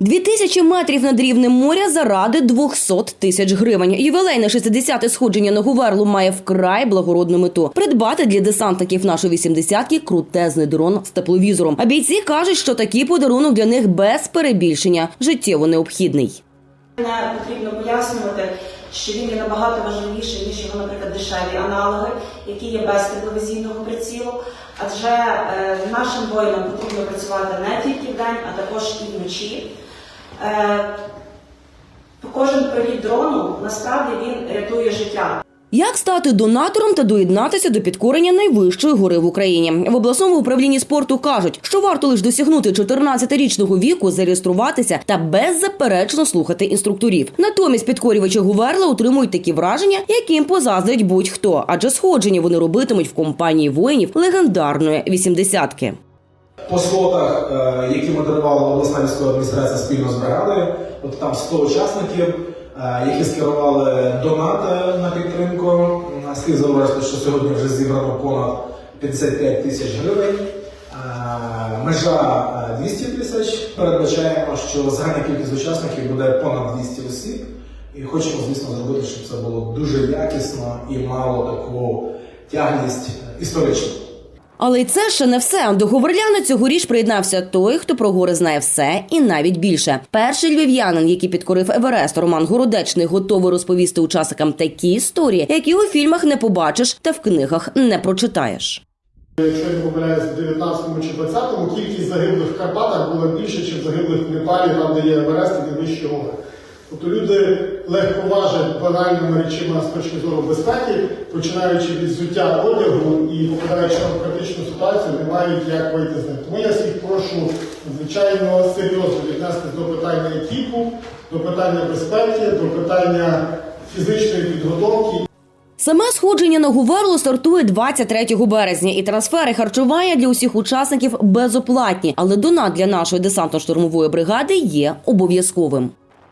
2000 метрів над рівнем моря заради 200 тисяч гривень. Ювілейне 60-те сходження на Гуверлу має вкрай благородну мету придбати для десантників нашої 80-ки крутезний дрон з тепловізором. А бійці кажуть, що такий подарунок для них без перебільшення життєво необхідний. Не потрібно пояснювати, що він є набагато важливіший, ніж його, наприклад, дешеві аналоги, які є без телевізійного прицілу. Адже е, нашим воїнам потрібно працювати не тільки вдень, а також і вночі. Е, кожен привід дрону насправді він рятує життя. Як стати донатором та доєднатися до підкорення найвищої гори в Україні в обласному управлінні спорту кажуть, що варто лише досягнути 14-річного віку, зареєструватися та беззаперечно слухати інструкторів. Натомість підкорювачі Гуверла отримують такі враження, яким позаздрить будь-хто, адже сходження вони робитимуть в компанії воїнів легендарної вісімдесятки. По слотах, е, які модерувала обласна військова адміністрація спільно з бригадою, от там 100 учасників, які скерували донати на підтримку. Е, Слід зауважити, що сьогодні вже зібрано понад 55 тисяч гривень. Е, Межа е, 200 тисяч. Передбачаємо, що загальна кількість учасників буде понад 200 осіб. І хочемо, звісно, зробити, щоб це було дуже якісно і мало таку тягність е, історичну. Але й це ще не все. До Говорляна цьогоріч приєднався той, хто про гори знає все і навіть більше. Перший львів'янин, який підкорив Еверест, Роман Городечний, готовий розповісти учасникам такі історії, які у фільмах не побачиш та в книгах не прочитаєш. Якщо я не помиляюсь, в 19-му чи 20-му кількість загиблих в Карпатах була більше, ніж загиблих в Непалі, там де є Еверест і вищі гори. Тобто люди легковажать банальними речима з точки зору безпеки, починаючи від взуття одягу і попадаючи в критичну ситуацію, не мають як вийти з них. Тому я всіх прошу звичайно серйозно віднестись до питання екіпу, до питання безпеки, до питання фізичної підготовки. Саме сходження на Гуверлу стартує 23 березня, і трансфери харчування для усіх учасників безоплатні. Але донат для нашої десантно-штурмової бригади є обов'язковим.